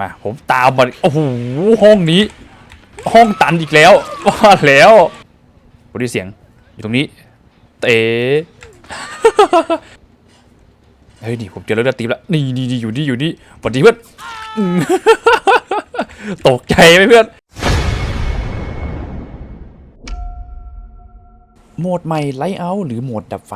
มาผมตามมาโอ้โหห้องนี้ ห้องตันอีกแล้วว่าแล้วบไดีเสียงอยู่ตรงนี้ เต๋เฮ้ยนี่ผมเจอแล้วนะตีมแล้วนี่นี่นี่อยู่นี่อยู่นี่สวัสดีเพื่อนตกใจไหมเพื่อนโหมดใหม่ไลท์เอาหรือโหมดดับไฟ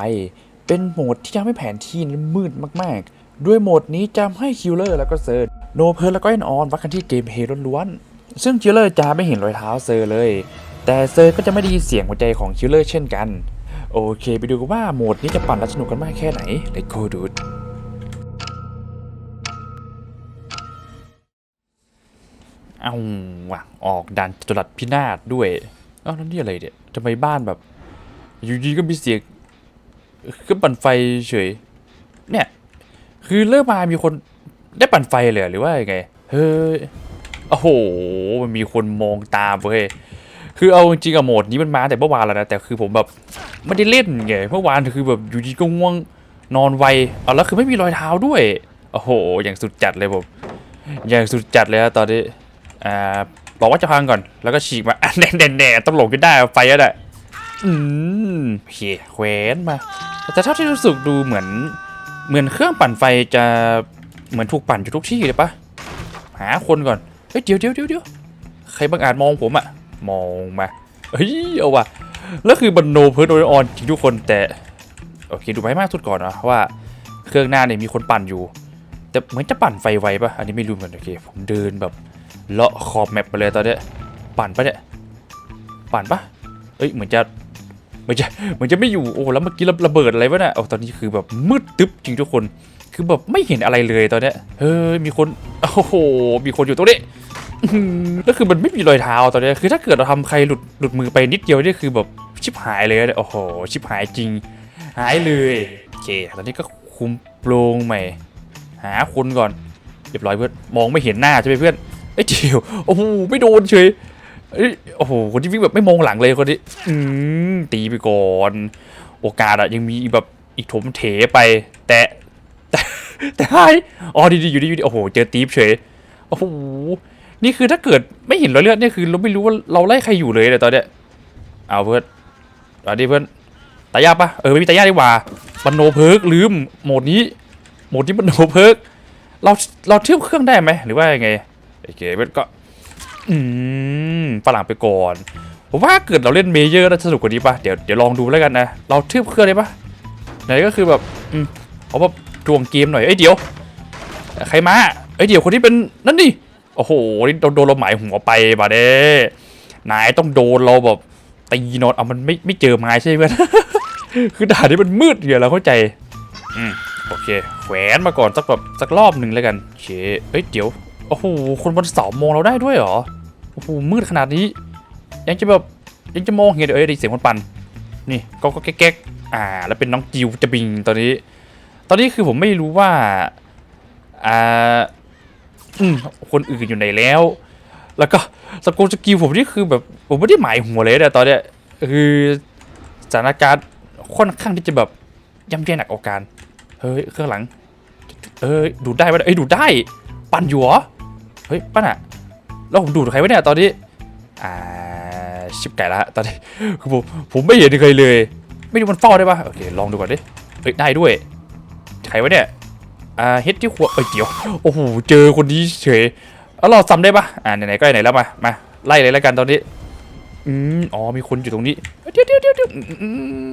เป็นโหมดที่ทำให้แผนที่นั้นมืดมากๆ ด้วยโหมดนี้จะให้คิลเลอร์แล้วก็เซิร์โนเพิร์แล้วก็แอนออนวัดกันที่เกมเพลย์ล้วนๆซึ่งคิลเลอร์จะไม่เห็นรอยเท้าเซอร์เลย แต่เซอร์ก็จะไม่ได้ยินเสียงหัวใจของคิลเลอร์เช่นกัน โอเค ไปดูกันว่าโหมดนี้จะปั่นและสนุกกันมากแค่ไหน Let's go dude เอาว่ะออกดันจรัสพินาศด้วยเอ้าแล้วนี่อะไรเนี่ยทำไมบ้านแบบ อยู่ดีก็มีเสียงเครื่องปั่นไฟเฉย เนี่ย คือเริ่มมามีคนได้ปั่นไฟเลยหรือว่ายังไง เฮ้ย โอ้โห มันมีคนมองตามเว้ย คือเอาจริงๆอะโหมดนี้มันมาแต่เมื่อวานแล้วนะ แต่คือผมแบบไม่ได้เล่นไง เมื่อวานคือแบบอยู่ดีก็ง่วงนอนไวเอาแล้วคือไม่มีรอยเท้าด้วย โอ้โห อย่างสุดจัดเลยผม อย่างสุดจัดเลยอะตอนนี้ อ่า บอกว่าจะพังก่อน แล้วก็ฉีกมาอ่แน่แน่ต้องหลงกันได้ไฟอะได้ อืมโอเคแขวนมา แต่เท่าที่รู้สึกดูเหมือน เหมือนเครื่องปั่นไฟจะเหมือนถูกปั่นอยู่ทุกที่เลยปะหาคนก่อน เฮ้ยเดี๋ยวเดี๋ยวเดี๋ยวเดี๋ยวใครบางอาจมองผมอะมองมาเฮ้ยเอาว่ะแล้วคือบันโนเพิร์ดโออนจริงทุกคนแต่โอเคดูไปให้มากสุดก่อนนะว่าเครื่องหน้าเนี่ยมีคนปั่นอยู่ แต่เหมือนจะปั่นไฟไวปะอันนี้ไม่รู้เหมือนกันโอเคผมเดินแบบเลาะขอบแมปไปเลยตอนเนี้ยปั่นปะเนี่ยปั่นปะเอ้ยเหมือนจะ มือนจะเหมือนจะไม่อยู่โอ้แล้วเมื่อกี้ระเบิดอะไรวะเนี่ยโอ้ตอนนี้คือแบบมืดตึ๊บจริงทุกคนคือแบบไม่เห็นอะไรเลยตอนเนี้ยเฮ้ยมีคนโอ้โหมีคนอยู่ตรงนี้แล้วคือมันไม่มีรอยเท้าตอนนี้คือถ้าเกิดเราทำใครหลุดหลุดมือไปนิดเดียวนี่คือแบบชิบหายเลยโอ้โหชิบหายจริง หายเลยโอเค ตอนนี้ก็คุมโปรงใหม่ หาคนก่อนเรียบร้อยเพื่อนมองไม่เห็นหน้าใช่ไหมเพื่อนไอ้เจียวโอ้โหไม่โดนเฉย เอ้ยโอ้โหคนที่วิ่งแบบไม่มองหลังเลยคนนี้อืมตีไปก่อนโอกาสอะยังมีแบบอีกถมเถไป แต่แต่แต่หายอ๋อดีๆอยู่ดีอยู่ดีโอ้โหเจอตีฟเฉยโอ้โหนี่คือถ้าเกิดไม่เห็นรอยเลือดเนี่ยคือเราไม่รู้ว่าเราไล่ใครอยู่เลยเลยตอนเนี้ยเอาเพื่อนสวัสดีเพื่อนตายาปะเออไม่มีตายาดีกว่าบันโนเพิร์กลืมโหมดนี้โหมดนี้บันโนเพิร์กเราเราเทียบเครื่องได้ไหมหรือว่ายังไงโอเคเพื่อนก็ อืมฝรั่งไปก่อนผมว่าเกิดเราเล่นเมเยอร์น่าสนุกกว่านี้ปะเดี๋ยวเดี๋ยวลองดูแล้วกันนะเราเทียบเครื่องได้ปะไหนก็คือแบบอืมเอาแบบดวงเกมหน่อยเอ้ยเดี๋ยวใครมาเอ้ยเดี๋ยวคนที่เป็นนั่นดิโอ้โหนี่โดนโดนเราหมายหัวไปบาเด้นายต้องโดนเราแบบตีนอนเอามันไม่ไม่เจอไม้ใช่ไหมคือด่านนี้มันมืดเดี๋ยวเราเข้าใจอืมโอเคแขวนมาก่อนสักแบบสักรอบหนึ่งแล้วกันโอเคเอ้ยเดี๋ยว โอ้โห คนบนเสามองเราได้ด้วยเหรอ โอ้โห มืดขนาดนี้ ยังจะแบบยังจะมองเห็นเอ้ยได้เสียงคนปั่น นี่ก็ก็แก๊กอ่า แล้วเป็นน้องจิวจะบิงตอนนี้ ตอนนี้คือผมไม่รู้ว่า อ่า อืม คนอื่นอยู่ไหนแล้ว แล้วก็สกูลสกิลผมนี่คือแบบ ผมไม่ได้หมายหัวเลยแต่ตอนเนี้ย คือสถานการณ์ค่อนข้างที่จะแบบย่ำแย่หนักเอาการ เฮ้ย เครื่องหลัง เอ้ย ดูดได้ปะเอ้ย ดูดได้ ปั่นอยู่เหรอ ฮ้ยป้าน่ะแล้วผมดูดใครไว้เนี่ยตอนนี้ อ่า ชิบไก่ละตอนนี้คือผมผมไม่เห็นใครเลย ไม่รู้มันเฝ้าได้ปะโอเคลองดูก่อนดิเฮ้ยได้ด้วยใครไว้เนี่ยอ่าเฮ็ดที่หัวเอ้ยเดี๋ยวโอ้โหเจอคนนี้เฉยแล้วเราซ้ำได้ปะอ่าไหนๆก็ไหนแล้วมามาไล่เลยแล้วกันตอนนี้อืมอ๋อมีคนอยู่ตรงนี้เดี๋ยวเดี๋ยวเดี๋ยวเดียวอืม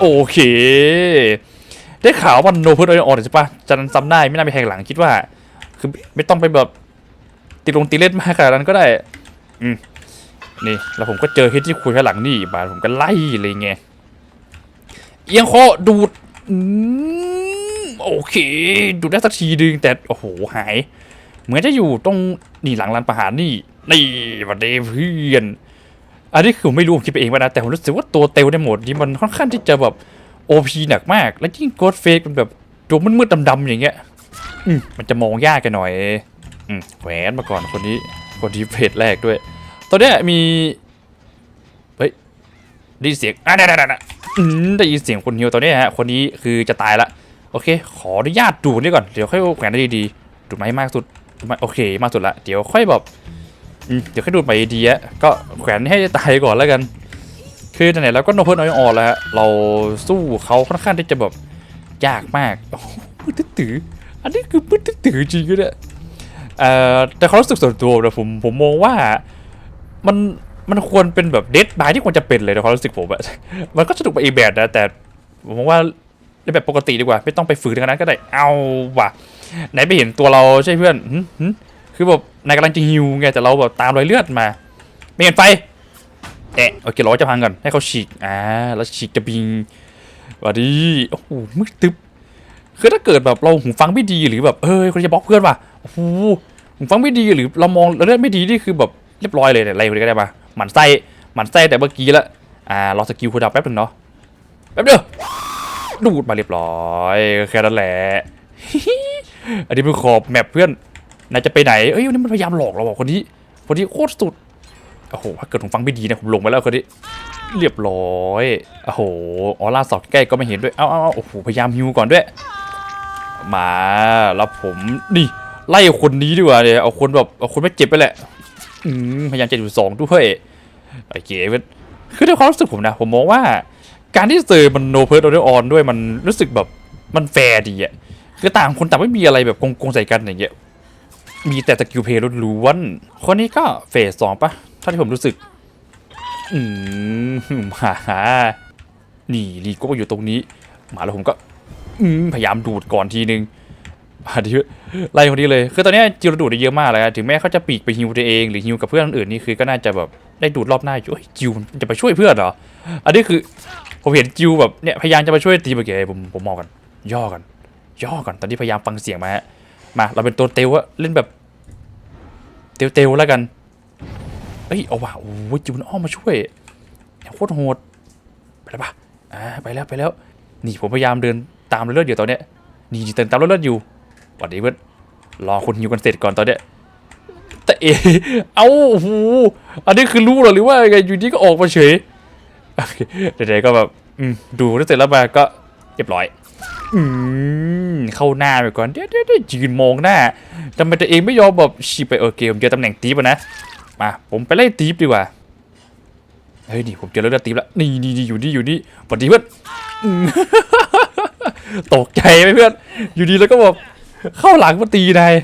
โอเค ได้ข่าวว่าโนเพิร์ดออนใช่ปะจะนั้นซ้ำได้ไม่น่ามีแข่งหลังคิดว่า คือไม่ต้องไปแบบ ตีลงตีเล่นมากขนาดนั้นก็ได้ อืมนี่แล้วผมก็เจอเฮดที่คุยข้างหลังนี่บาดผมก็ไล่เลยไงเอียงคอดูดอืมโอเค ดูดได้สักทีดึงแต่โอ้โหหาย เหมือนจะอยู่ตรงนี่หลังร้านประหารนี่นี่วันเดเพื่อนอันนี้คือผมไม่รู้ผมคิดไปเองว่านะแต่ผมรู้สึกว่าตัวเตลในโหมดนี้มันค่อนข้างที่จะแบบโอพีหนักมาก แล้วยิ่งโกดเฟกมันแบบตัวมืดๆดำๆอย่างเงี้ยอืมมันจะมองยากกันหน่อยอืม แหวนมาก่อนคนนี้คนที่เพจแรกด้วย ตอนนี้มี เฮ้ยได้ยินเสียงอะได้ได้ได้ได้ยินเสียงคนฮิวตอนนี้ฮะคนนี้คือจะตายละโอเค ขออนุญาตดูนี่ก่อนเดี๋ยวค่อยแขวนได้ดีๆดูดไม้มากสุดมาโอเค มากสุดละเดี๋ยวค่อยแบบเดี๋ยวค่อยดูไปดีอะก็แขวนให้ตายก่อนแล้วกัน คือไหนๆเราก็โนเพิร์นอยออนแล้วฮะเราสู้เขาค่อนข้างที่จะแบบยากมากโอ้ดตื้ออันนี้คือมืดตื้อจริงๆเนี่ย เอ่อแต่ความรู้สึกส่วนตัวนะผมผมมองว่ามันมันควรเป็นแบบเดดบายที่ควรจะเป็นเลยในความรู้สึกผมอะมันก็สนุกไปอีกแบบนะแต่ผมมองว่าในแบบปกติดีกว่า ไม่ต้องไปฝืนขนาดนั้นก็ได้เอาว่ะไหนไปเห็นตัวเราใช่เพื่อนหึหึคือแบบนายกำลังจะฮิวไงแต่เราแบบตามรอยเลือดมาไม่เห็นไฟแอะโอเคร้อยจะพังก่อนให้เขาฉีกอ่าแล้วฉีกจะบิงสวัสดีโอ้โหมืดตึ๊บ คือถ้าเกิดแบบเราหูฟังไม่ดีหรือแบบเฮ้ยคนจะบล็อกเพื่อนว่ะโอ้โหหูฟังไม่ดีหรือเรามองเราเลือดไม่ดีนี่คือแบบเรียบร้อยเลยเนี่ยอะไรก็ได้ปะหมันไส้หมันไส้แต่เมื่อกี้ละอ่ารอสกิลคุณดาวแป๊บนึงเนาะแป๊บเดียวดูดมาเรียบร้อยแค่นั้นแหละอันนี้เป็นขอบแมปเพื่อนนายจะไปไหนเอ้ยวันนี้มันพยายามหลอกเราบอกคนนี้คนนี้โคตรสุดโอ้โหถ้าเกิดผมฟังไม่ดีนี่ยผมลงไปแล้วคนนี้เรียบร้อยโอ้โหออร่าสอดใกล้ก็ไม่เห็นด้วยเอาเอ้าเอ้าโอ้โหพยายามฮิวก่อนด้วย มาแล้วผมนี่ไล่คนนี้ดีกว่าเนี่ยเอาคนแบบเอาคนไม่เจ็บไปแหละอืมพยายามจะอยู่สองด้วยโอเคเว้ยคือในความรู้สึกผมนะ ผมมองว่า การที่เจอมันโนเพิร์ดโอออนด้วยมันรู้สึกแบบมันแฟร์ดีอะคือต่างคนต่างไม่มีอะไรแบบโกงๆใส่กันอย่างเงี้ยมีแต่สกิลเพย์ล้วนๆคนนี้ก็เฟสสองปะเท่าที่ผมรู้สึก อืมมานี่ลีโก้อยู่ตรงนี้ มาแล้วผมก็ อืมพยายามดูดก่อนทีนึงอันนี้ไล่คนนี้เลยคือตอนนี้จิวดูดได้เยอะมากเลยนะถึงแม้เขาจะปีกไปฮิวตัวเองหรือฮิวกับเพื่อนคนอื่นนี่คือก็น่าจะแบบได้ดูดรอบหน้าอยู่เฮ้ยจิวจะไปช่วยเพื่อนเหรออันนี้คือผมเห็นจิวแบบเนี่ยพยายามจะมาช่วยตีเมื่อกี้ผมผมมองกัน ย่อกัน ย่อกันตอนนี้พยายามฟังเสียงมาฮะมาเราเป็นตัวเตลอะเล่นแบบ เตลเตลแล้วกันเอ้ยเอาว่ะโอ้ยจิวมันอ้อมมาช่วยโคตรโหดไปแล้วปะอ่าไปแล้วไปแล้ว นี่ผมพยายามเดิน ตามเลือดอยู่ตอนเนี้ยนี่เดินตามเลือดอยู่หวัดดีเพื่อนรอคนฮิวกันเสร็จก่อนตอนเนี้ยแต่เอเอาโอ้โหอันนี้คือรู้เหรอหรือว่าไงอยู่ดีก็ออกมาเฉยเดี๋ยวก็แบบอืมดูแล้วเสร็จแล้วมาก็เรียบร้อย อืมเข้าหน้าไปก่อนเดี๋ยวเดี๋ยวยืนมองหน้าทำไมตัวเองไม่ยอมแบบฉีบไปเออเกมเจอตำแหน่งตีปะนะมาผมไปไล่ตีฟดีกว่าเฮ้ยนี่ผมเจอแล้วตีฟแล้วนี่นี่อยู่นี่อยู่นี่สวัสดีเพื่อน ตกใจไหมเพื่อน อยู่ดีแล้วก็แบบเข้าหลังมาตีนาย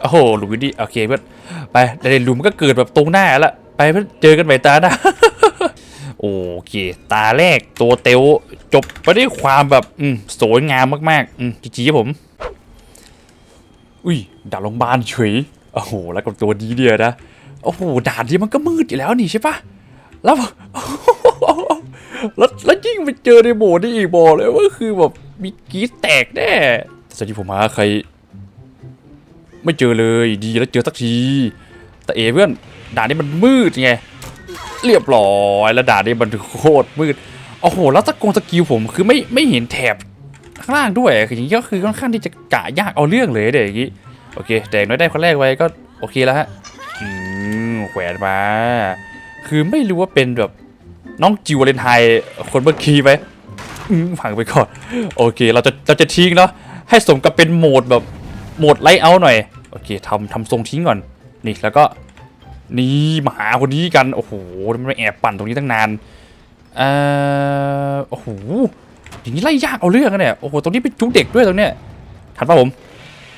โอ้โหลุมอยู่นี่โอเคเพื่อน ไปในหลุมก็เกิดแบบตรงหน้าแล้วไปเพื่อนเจอกันใหม่ตาหน้าโอเค ตาแรกตัวเตวจบไปด้วยความแบบอืมสวยงามมากๆอืมจีๆผม อุ้ยด่านโรงพยาบาลเฉยโอ้โห แล้วกับตัวนี้เนี่ยนะ โอ้โหด่านที่มันก็มืดอยู่แล้วนี่ใช่ปะแล้ว แล้วแล้วยิ่งไปเจอในโบนี่อีกบอกเลยว่าคือแบบมีกีแตกแน่แต่ที่ผมหาใคร ไม่เจอเลยดีแล้วเจอสักที แต่เอเพื่อนด่านนี้มันมืดไงเรียบร้อยแล้วด่านนี้มันโคตรมืดโอ้โหแล้วตะกงสกิลผมคือไม่ไม่เห็นแถบข้างล่างด้วยคืออย่างนี้ก็คือค่อนข้างที่จะกะยากเอาเรื่องเลยเด็กอย่างนี้โอเคแต่อย่างน้อยได้คนแรกไว้ก็โอเคแล้วฮะอืมแขวนมา คือไม่รู้ว่าเป็นแบบ น้องจิวเลนไทน์คนเมื่อกี้ไหมอืมฝังไปก่อน โอเค เราจะเราจะทิ้งเนาะให้สมกับเป็นโหมดแบบโหมดไลท์เอาหน่อย โอเคทำทำทรงทิ้งก่อน นี่แล้วก็นี่มาหาคนนี้กัน โอ้โหมันไม่แอบปั่นตรงนี้ตั้งนานเอ่อโอ้โหอย่างนี้ไล่ยากเอาเรื่องกันเนี่ย โอ้โห ตรงนี้เป็นจุกเด็กด้วยตรงเนี้ย ทันปะผม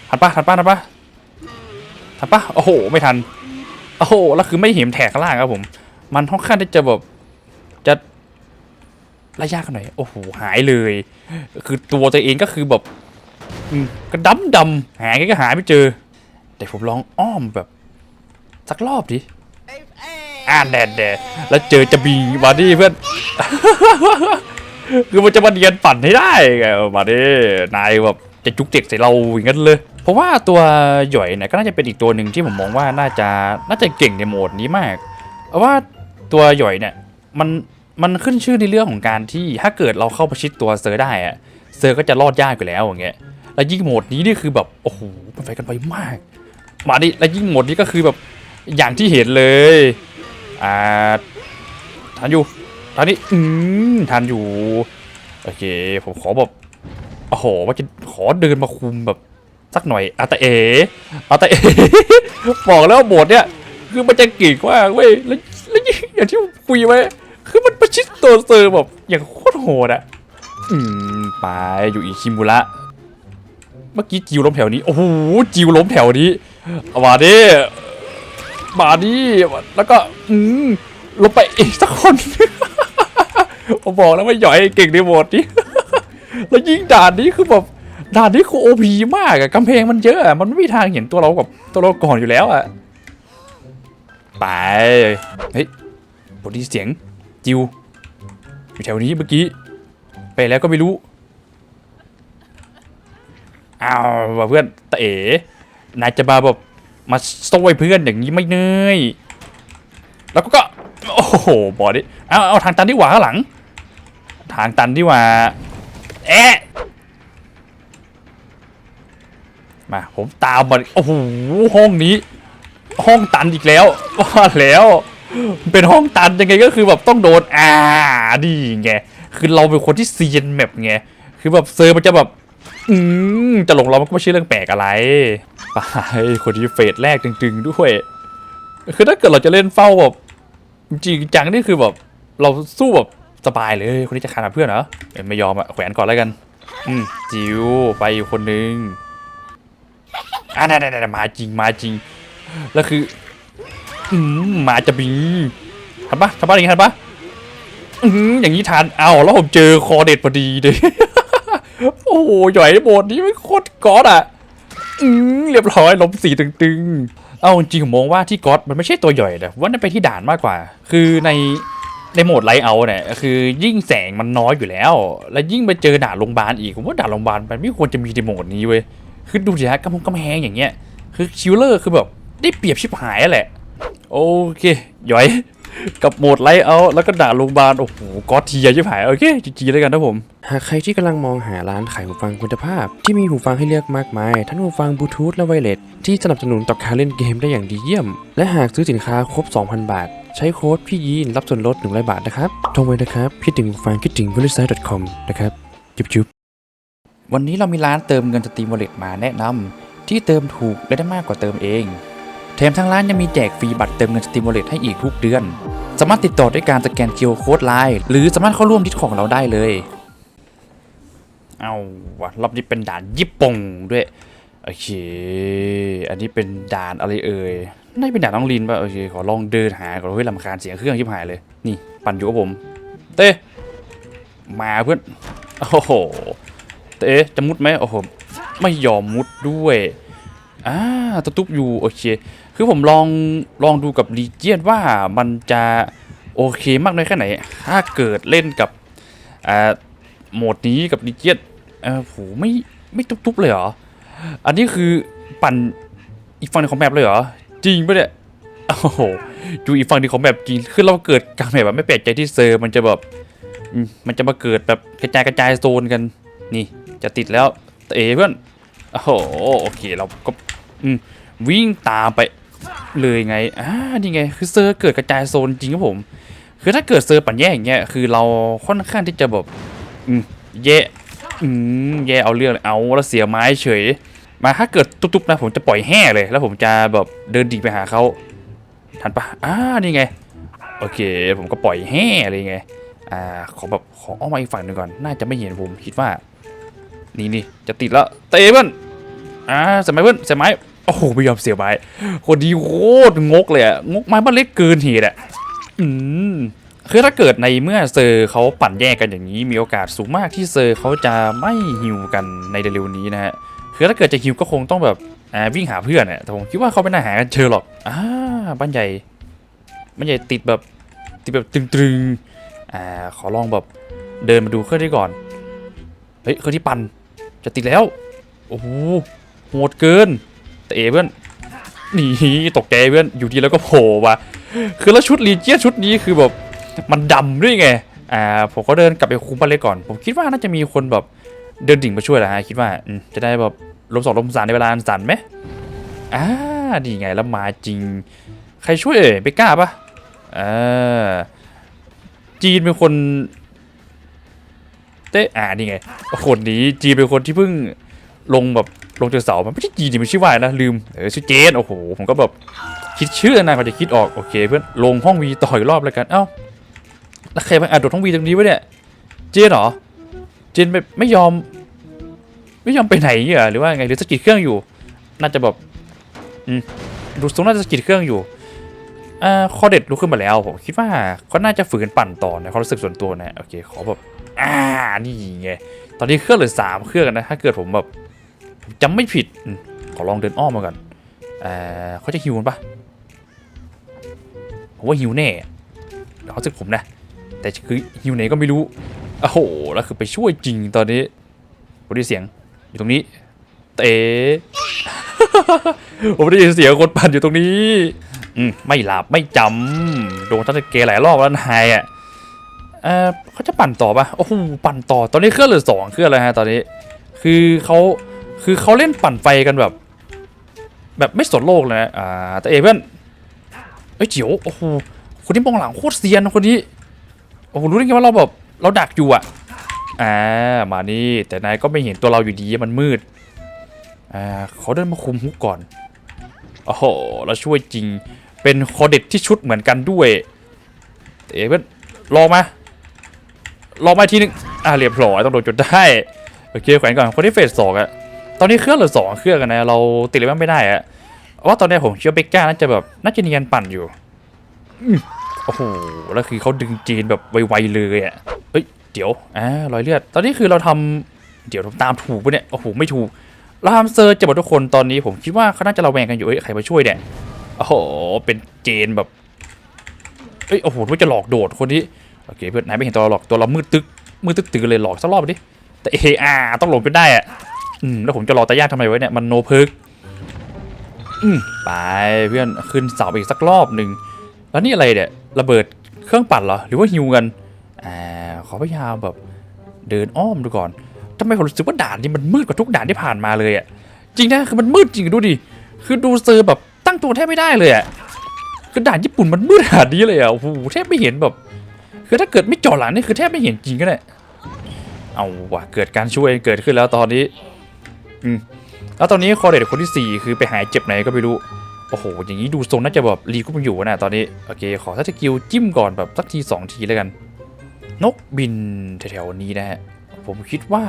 ทันปะทันปะทันปะทันปะโอ้โห ไม่ทัน โอ้โห แล้วคือไม่เห็นแถกข้างล่างครับผม มันค่อนข้างที่จะแบบ จะไล่ยากกันหน่อยโอ้โหหายเลย คือตัวตัวเองก็คือแบบกระดำดำหายก็หายไม่เจอ แต่ผมลองอ้อมแบบ สักรอบดิอ่านแดดแดดแล้วเจอจะบีมาดิเพื่อน คือมันจะมาเรียนปั่นให้ได้ไงมาดินายแบบจะจุกเจ็กใส่เราอย่างนั้นเลยเพราะว่าตัวหย่อยเนี่ยก็น่าจะเป็นอีกตัวหนึ่งที่ผมมองว่าน่าจะน่าจะเก่งในโหมดนี้มากเพราะว่าตัวหย่อยเนี่ย มันมันขึ้นชื่อในเรื่องของการที่ถ้าเกิดเราเข้าประชิดตัวเซอร์ได้อะเซอร์ก็จะรอดยากอยู่แล้วอย่างเงี้ยแล้วยิ่งโหมดนี้นี่คือแบบโอ้โหมันไปกันไปมาก มาดิแล้วยิ่งโหมดนี้ก็คือแบบอย่างที่เห็นเลยอ่าทันอยู่ทันนี้อืมทันอยู่โอเค ผมขอแบบโอ้โหว่าจะขอเดินมาคุมแบบสักหน่อยอาตาเออาตาเอบอกแล้วโบทเนี่ยคือมันจะเก่งมากเว้ยแล้ว อย่างที่คุยไว้ คือมันประชิดตัวเซอร์แบบอย่างโคตรโหดอะอืมไปอยู่อีคิมุระเมื่อกี้จิวล้มแถวนี้ โอ้โหจิวล้มแถวนี้มาดิมาดิแล้วก็ อืมลงไปอีกสักคนผมบอกแล้วว่าหย่อยเก่งในโหมดนี้แล้วยิ่งด่านนี้คือแบบด่านนี้คือโอพีมากอะกำแพงมันเยอะอะมันไม่มีทางเห็นตัวเรากับตัวเราก่อนอยู่แล้วอะไป เฮ้ย บทที่เสียงจิวอยู่แถวนี้เมื่อกี้ ไปแล้วก็ไม่รู้อ้าวเพื่อนตะเอ๋นายจะมาแบบมาโซ่เพื่อนอย่างนี้ไม่เนยแล้วก็ก็โอ้โหบอดดิเอาเอาทางตันที่หว่าข้างหลัง ทางตันที่หว่าเอ๊ะมาผมตามมาโอ้โหห้องนี้ ห้องตันอีกแล้วว่าแล้ว เป็นห้องตันยังไงก็คือแบบต้องโดนอ่าดีไงคือเราเป็นคนที่เซียนแมปไงคือแบบเซอร์มันจะแบบ อืมจะหลงเรามันก็ไม่ใช่เรื่องแปลกอะไรไปคนที่เฟสแรกจริงๆด้วย คือถ้าเกิดเราจะเล่นเฝ้าแบบจริงจังนี่คือแบบเราสู้แบบสบายเลยคนนี้จะขาดเพื่อนเหรอไม่ยอมอะแขวนก่อนแล้วกัน อืมจิวไปอยู่คนนึงอ่านั่นๆๆมาจริงมาจริงแล้วคือ อมาจะบิงทันปะทันปะอย่างงี้ทันปะอย่างนี้ทันเอาแล้วผมเจอคอเด็ดพอดีเลยโอ้โหใหย่โบดนี้ไม่โคตรก๊อดอะอืมเรียบร้อยล้มสีตึงๆ เอาจริงผมมองว่าที่ก๊อตมันไม่ใช่ตัวใหย่อยนะว่ามันไปที่ด่านมากกว่า คือในในโหมดไลเอาเนี่ยคือยิ่งแสงมันน้อยอยู่แล้ว แล้วยิ่งไปเจอด่านโรงพยาบาลอีกผมว่าด่านโรงพยาบาลมันไม่ควรจะมีในโหมดนี้เว้ยคือดูสิฮะกำแพงกำแพงอย่างเงี้ย คือคิวเลอร์คือแบบได้เปรียบชิบหายแหละ โอเคหย่อยกับโหมดไลท์เอา แล้วก็ด่านโรงพยาบาล โอ้โหก๊อตเทียชิบหายโอเคจีๆแล้วกันนะผม หากใครที่กำลังมองหาร้านขายหูฟังคุณภาพ ที่มีหูฟังให้เลือกมากมาย ทั้งหูฟังบลูทูธและไวเลสที่สนับสนุนต่อการเล่นเกมได้อย่างดีเยี่ยม และหากซื้อสินค้าครบ 2,000 บาท ใช้โค้ดพี่ยีนรับส่วนลด100บาทนะครับโทรไว้นะครับคิดถึงหูฟังคิดถึงบริษัท .com นะครับจุ๊บจุ๊บวันนี้เรามีร้านเติมเงินสตรีมวอลเล็ตมาแนะนำที่เติมถูกและได้มากกว่าเติมเอง แถมทางร้านยังมีแจกฟรีบัตรเติมเงินสตรีมวอลเลตให้อีกทุกเดือน สามารถติดต่อด้วยการสแกน QR Code ไลน์หรือสามารถเข้าร่วมดิสของเราได้เลย เอาวะรอบนี้เป็นด่านญี่ปุ่งด้วย โอเค อันนี้เป็นด่านอะไรเอ่ยน่าจะเป็นด่านน้องลินป่ะ โอเค ขอลองเดินหาก่อนเฮ้ยลำคาญเสียงเครื่องชิบหายเลย นี่ ปั่นอยู่กับผม เต้มาเพื่อน โอ้โหแต่เอ๊ะจะมุดไหมโอ้โห ไม่ยอมมุดด้วย อ่าตะตุบอยู่โอเค คือผมลองลองดูกับลีเจียนว่ามันจะโอเคมากน้อยแค่ไหน ถ้าเกิดเล่นกับอ่าโหมดนี้กับลีเจียนเออโหไม่ไม่ตุบๆเลยเหรอ อันนี้คือปั่นอีกฝั่งหนึงของแมปเลยเหรอ จริงปะเนี่ยโอ้โหอยู่อีกฝั่งนึงของแมปจริงคือเราเกิดกลางแมปแบบไม่แปลกใจที่เซอร์มันจะแบบมันจะมาเกิดแบบกระจายกระจายโซนกัน นี่จะติดแล้วเตะเพื่อน โอ้โหโอเคเราก็วิ่งตามไปเลยไงอ่านี่ไง คือเซอร์เกิดกระจายโซนจริงครับผม คือถ้าเกิดเซอร์ปั่นแย่อย่างเงี้ยคือเราค่อนข้างที่จะแบบอืมแย่อืมแย่เอาเรื่องเลยเอาแล้วเสียไม้เฉย มาถ้าเกิดตุ๊บๆนะผมจะปล่อยแห่เลย แล้วผมจะแบบเดินดีไปหาเขาทันปะอ่านี่ไง โอเค ผมก็ปล่อยแห่เลยไง อ่าขอแบบขออ้อมมาอีกฝั่งหนึ่งก่อน น่าจะไม่เห็นผมคิดว่า นี่นี่จะติดแล้วเตะเพื่อนอ่าเสียไม้เพื่อนเสียไม้โอ้โหไม่ยอมเสียไม้คนดีโคตรงกเลยอะงกไม้บ้านเล็กเกินเหตุอะอืมคือถ้าเกิดในเมื่อเซอร์เขาปั่นแยกกันอย่างนี้มีโอกาสสูงมากที่เซอร์เขาจะไม่ฮิวกันในเร็วนี้นะฮะคือถ้าเกิดจะฮิวก็คงต้องแบบอ่าวิ่งหาเพื่อนอะแต่ผมคิดว่าเขาไม่น่าหากันเจอหรอกอ่าบ้านใหญ่บ้านใหญ่ติดแบบติดแบบตึงๆอ่าขอลองแบบเดินมาดูเครื่องที่ก่อนเฮ้ยเครื่องที่ปั่น จะติดแล้ว โอ้โหโหดเกินแต่เอเพื่อนหนีตกใจเพื่อนอยู่ดีแล้วก็โผล่มาคือแล้วชุดลีเจียชุดนี้คือแบบมันดำด้วยไงอ่าผมก็เดินกลับไปคุมบ้านเล็กก่อน ผมคิดว่าน่าจะมีคนแบบเดินดิ่งมาช่วยแหละฮะคิดว่าจะได้แบบลมสองลมสามในเวลาสันไหมอ่าดีไงแล้วมาจริง ใครช่วยเอ่ยไปกล้าปะอ่าจีนเป็นคน เต้อ่านี่ไงคนนี้จีเป็นคนที่เพิ่งลงแบบลงจากเสามันไม่ใช่จีนดิมันชื่อว่าไรนะลืมเออชื่อเจนโอ้โหผมก็แบบคิดชื่อนานกว่าจะคิดออกโอเคเพื่อนลงห้องวีต่ออีกรอบแล้วกันเอ้าแล้วใครมาอ่านโดดห้องวีตรงนี้วะเนี่ยเจนเหรอเจนไม่ไม่ยอม ไม่ยอมไปไหนเหรอหรือว่าไงหรือสกิดเครื่องอยู่ น่าจะแบบอืมดูทรงน่าจะสกิดเครื่องอยู่อ่าคอเด็ดลุกขึ้นมาแล้วผมคิดว่าเขาน่าจะฝืนปั่นต่อในความรู้สึกส่วนตัวนะโอเคขอแบบ อ่านี่ไงตอนนี้เครื่องเหลือสามเครื่องนะถ้าเกิดผมแบบจำไม่ผิดขอลองเดินอ้อมมาก่อนเอเขาจะฮิวมันปะผมว่าฮิวแน่เดี๋ยวเขาสึกผมนะ แต่คือฮิวไหนก็ไม่รู้โอ้โหแล้วคือไปช่วยจริงตอนนี้ผมได้เสียงอยู่ตรงนี้ เต๋ผมได้ยินเสียงคนปั่นอยู่ตรงนี้ อืมไม่หลับไม่จำโดนทัตเกหลายรอบแล้วนายอะ เออเขาจะปั่นต่อปะโอ้โหปั่นต่อตอนนี้เครื่องเหลือสองเครื่องแล้วฮะตอนนี้ คือเขาคือเขาเล่นปั่นไฟกันแบบ แบบไม่สนโลกเลยนะอ่าแต่เอเพื่อนเอ้ยเจียวโอ้โหคนที่มองหลังโคตรเซียนคนนี้โอ้โหรู้ได้ไงว่าเราแบบเราดักอยู่อะอ่ามานี่แต่นายก็ไม่เห็นตัวเราอยู่ดีมันมืดอ่าเขาเดินมาคุมฮุกก่อนโอ้โหเราช่วยจริงเป็นคอเด็ดที่ชุดเหมือนกันด้วยเอเพื่อนลองมา ลองมาอีกทีนึงอ่าเรียบร้อยต้องโดนจนได้โอเคแขวนก่อนคนที่เฟสสองอะตอนนี้เครื่องเหลือสองเครื่องกันนะเราติดเลยว่าไม่ได้อะว่าตอนนี้ผมเชื่อเบกก้าน่าจะแบบน่าจะเนียนปั่นอยู่อโอ้โหแล้วคือเขาดึงจีนแบบไวๆเลยอะเอ้ยเดี๋ยวอ่ารอยเลือด ตอนนี้คือเราทำเดี๋ยวตามถูกปะเนี่ยโอ้โหไม่ถูกเราทำเซอร์จะหมดทุกคนตอนนี้ผมคิดว่าเขาน่าจะระแวงกันอยู่เอ้ยใครมาช่วยเนี่ยโอ้โหเป็นเจนแบบเอ้ยโอ้โหว่าจะหลอกโดดคนนี้ โอเคเพื่อนนายไม่เห็นตัวเราหรอกตัวเรามืดตึกมืดตึกตื่นเลยหลอกสักรอบดิแต่เออาต้องหลงจนได้อะอืมแล้วผมจะรอตายากทำไมไว้เนี่ยมันโนเพิกอืมไปเพื่อนขึ้นเสาไปอีกสักรอบหนึ่งแล้วนี่อะไรเนี่ยระเบิดเครื่องปั่นเหรอหรือว่าฮิวกันอ่าขอพยายามแบบเดินอ้อมดูก่อนทำไมผมรู้สึกว่าด่านนี้มันมืดกว่าทุกด่านที่ผ่านมาเลยอะจริงนะคือมันมืดจริงดูดิคือดูเซอร์แบบตั้งตัวแทบไม่ได้เลยอะคือด่านญี่ปุ่นมันมืดขนาดนี้เลยอะโอ้โหแทบไม่เห็นแบบ คือถ้าเกิดไม่เจอหลังนี่คือแทบไม่เห็นจริงก็ได้เอาว่ะเกิดการช่วยเกิดขึ้นแล้วตอนนี้อืมแล้วตอนนี้คอเดตคนที่สี่คือไปหายเจ็บไหนก็ไม่รู้โอ้โหอย่างนี้ดูทรงน่าจะแบบรีกุมอยู่นะตอนนี้โอเคขอถ้าจะกิลจิ้มก่อนแบบสักทีสองทีแล้วกัน นกบินแถวๆนี้นะฮะผมคิดว่า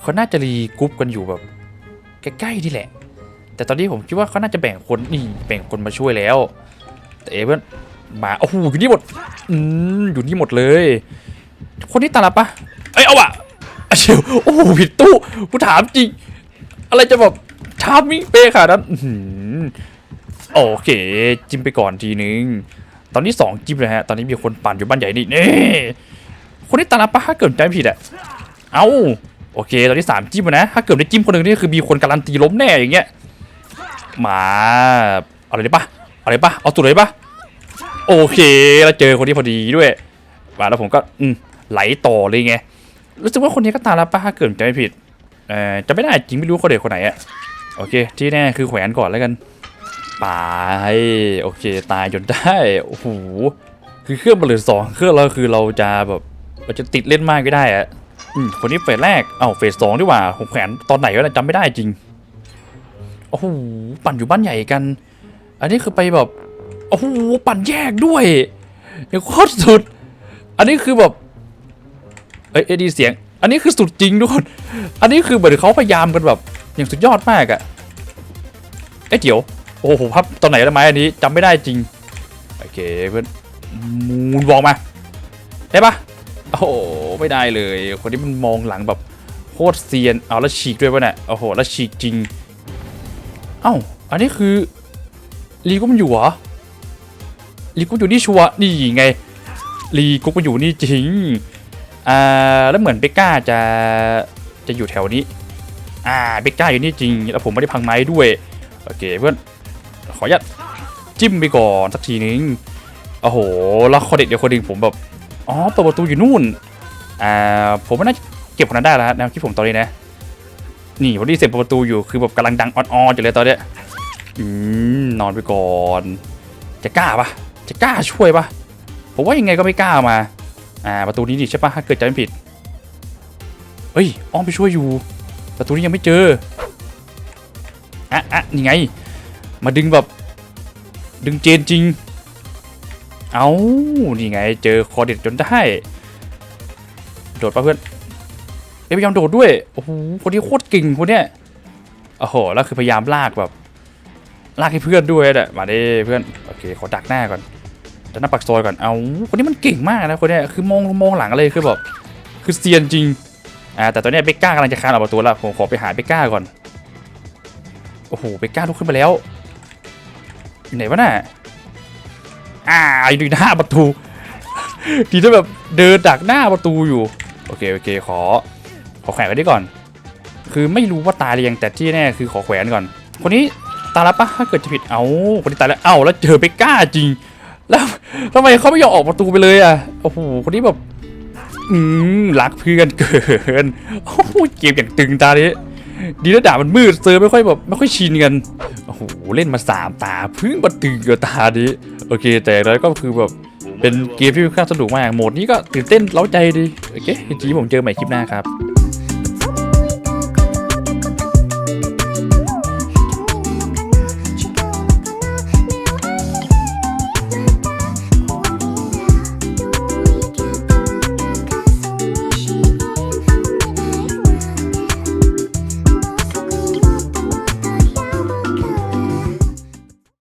เขาน่าจะรีกุ๊ปกันอยู่แบบใกล้ๆนี่แหละ แต่ตอนนี้ผมคิดว่าเขาน่าจะแบ่งคนนี่แบ่งคนมาช่วยแล้ว แต่เอเพื่อน มาโอ้โหอยู่นี่หมดอืมอยู่นี่หมดเลย คนที่ตาลับปะเอ้ยเอาอะอะเชียวโอ้โหผิดตู้กูถามจริง อะไรจะแบบชามิเป้ขนาดนั้นอื้อหือโอเค จิ้มไปก่อนทีนึง ตอนนี้สองจิ้มเลยฮะ ตอนนี้มีคนปั่นอยู่บ้านใหญ่นี่เน่คนที่ตาลับปะถ้าเกิดจมผิดอะเอาโอเค ตอนนี้สามจิ้มแล้วนะ ถ้าเกิดได้จิ้มคนหนึ่งนี่คือมีคนการันตีล้มแน่อย่างเงี้ยมาอะไรด้ปะอะไรปะเอาตัวเลยปะ โอเค แล้วเจอคนนี้พอดีด้วยมาแล้วผมก็อืมไหลต่อเลยไง รู้สึกว่าคนนี้ก็ตามแล้วป้าเกิดจะไม่ผิด เอ่อจะไม่ได้จริงไม่รู้เขาเด็กคนไหนอะโอเค ที่แน่คือแขวนก่อนแล้วกันไปโอเค ตายจนได้ โอ้โห คือเครื่องบอลเหลือสองเครื่องแล้วคือเราจะแบบเราจะติดเล่นมากไม่ได้อะอืมคนนี้เฟสแรก เอ้าเฟสสองดีกว่าผมแขวนตอนไหนวะจำไม่ได้จริง โอ้โห ปั่นอยู่บ้านใหญ่กัน อันนี้คือไปแบบ โอ้โหปั่นแยกด้วยอย่างโคตรสุด อันนี้คือแบบเอ้ยเอ้ยดีเสียง อันนี้คือสุดจริงทุกคนอันนี้คือเหมือนเขาพยายามกันแบบอย่างสุดยอดมากอะเอ้ยเดี๋ยวโอ้โหพับตอนไหนแล้วไหมอันนี้จำไม่ได้จริงโอเคเพื่อนมูนวองมาได้ปะโอ้โหไม่ได้เลย คนที่มันมองหลังแบบโคตรเซียนเอาแล้วฉีกด้วยปะเนี่ยโอ้โหแล้วฉีกจริงเอ้าอันนี้คือลีกุมันอยู่เหรอ ลีกุอยู่นี่ชัวร์นี่ไงลีกุมันอยู่นี่จริงอ่าแล้วเหมือนเบก้าจะจะอยู่แถวนี้ อ่าเบก้าอยู่นี่จริง แล้วผมไม่ได้พังไม้ด้วยโอเคเพื่อนขออนุญาตจิ้มไปก่อนสักทีนึงโอ้โหแล้วคอเด็ดเดี๋ยวคนหนึ่งผมแบบอ๋อเปิดประตูอยู่นู่นอ่าผมว่าน่าเก็บคนนั้นได้แล้วนะคิดผมตอนนี้นะนี่ผมได้เสียงประตูอยู่คือแบบกำลังดังออนๆอยู่เลยตอนเนี้ยอืมนอนไปก่อน จะกล้าปะ จะกล้าช่วยปะผมว่ายังไงก็ไม่กล้ามา อ่า ประตูนี้ดิใช่ปะถ้าเกิดจำไม่ผิด เฮ้ย อ้อมไปช่วยอยู่ ประตูนี้ยังไม่เจอ อะอะนี่ไง มาดึงแบบ ดึงเจนจริง เอานี่ไง เจอคอเด็ดจนได้ โดดปะเพื่อนเอ้ยพยายามโดดด้วย โอ้โห คนนี้โคตรเก่งคนเนี้ยโอ้โห แล้วคือพยายามลากแบบ ลากให้เพื่อนด้วยแหละมาดิเพื่อน โอเค ขอดักหน้าก่อน ดักหน้าปักซอยก่อน เอาคนนี้มันเก่งมากนะคนนี้คือมองมองหลังเลยคือแบบคือเซียนจริง อ่าแต่ตอนนี้เบกก้ากำลังจะคานออกประตูแล้วผมขอไปหาเบกก้าก่อน โอ้โหเบกก้าลุกขึ้นมาแล้วอยู่ไหนวะน่ะ อ่าอยู่หน้าประตู ทีจะแบบเดินดักหน้าประตูอยู่ โอเคโอเคขอ ขอแขวนไว้ดีก่อน คือไม่รู้ว่าตายหรือยังแต่ที่แน่คือขอแขวนก่อน คนนี้ตายแล้วปะถ้าเกิดจะผิดเอาคนนี้ตายแล้ว เอ้าแล้วเจอเบกก้าจริง แล้วทำไมเขาไม่ยอมออกประตูไปเลยอะโอ้โหคนนี้แบบอืมรักเพื่อนเกินโอ้โหเกมอย่างตึงตานี้ดีแล้วด่ามันมืดเซอร์ไม่ค่อยแบบไม่ค่อยชินกันโอ้โหเล่นมาสามตาเพิ่งมาตึงกับตานี้โอเค แต่อย่างไรก็คือแบบเป็นเกมที่ค่อนข้างสนุกมากโหมดนี้ก็ตื่นเต้นเร้าใจดีโอเคจริงผมเจอใหม่คลิปหน้าครับ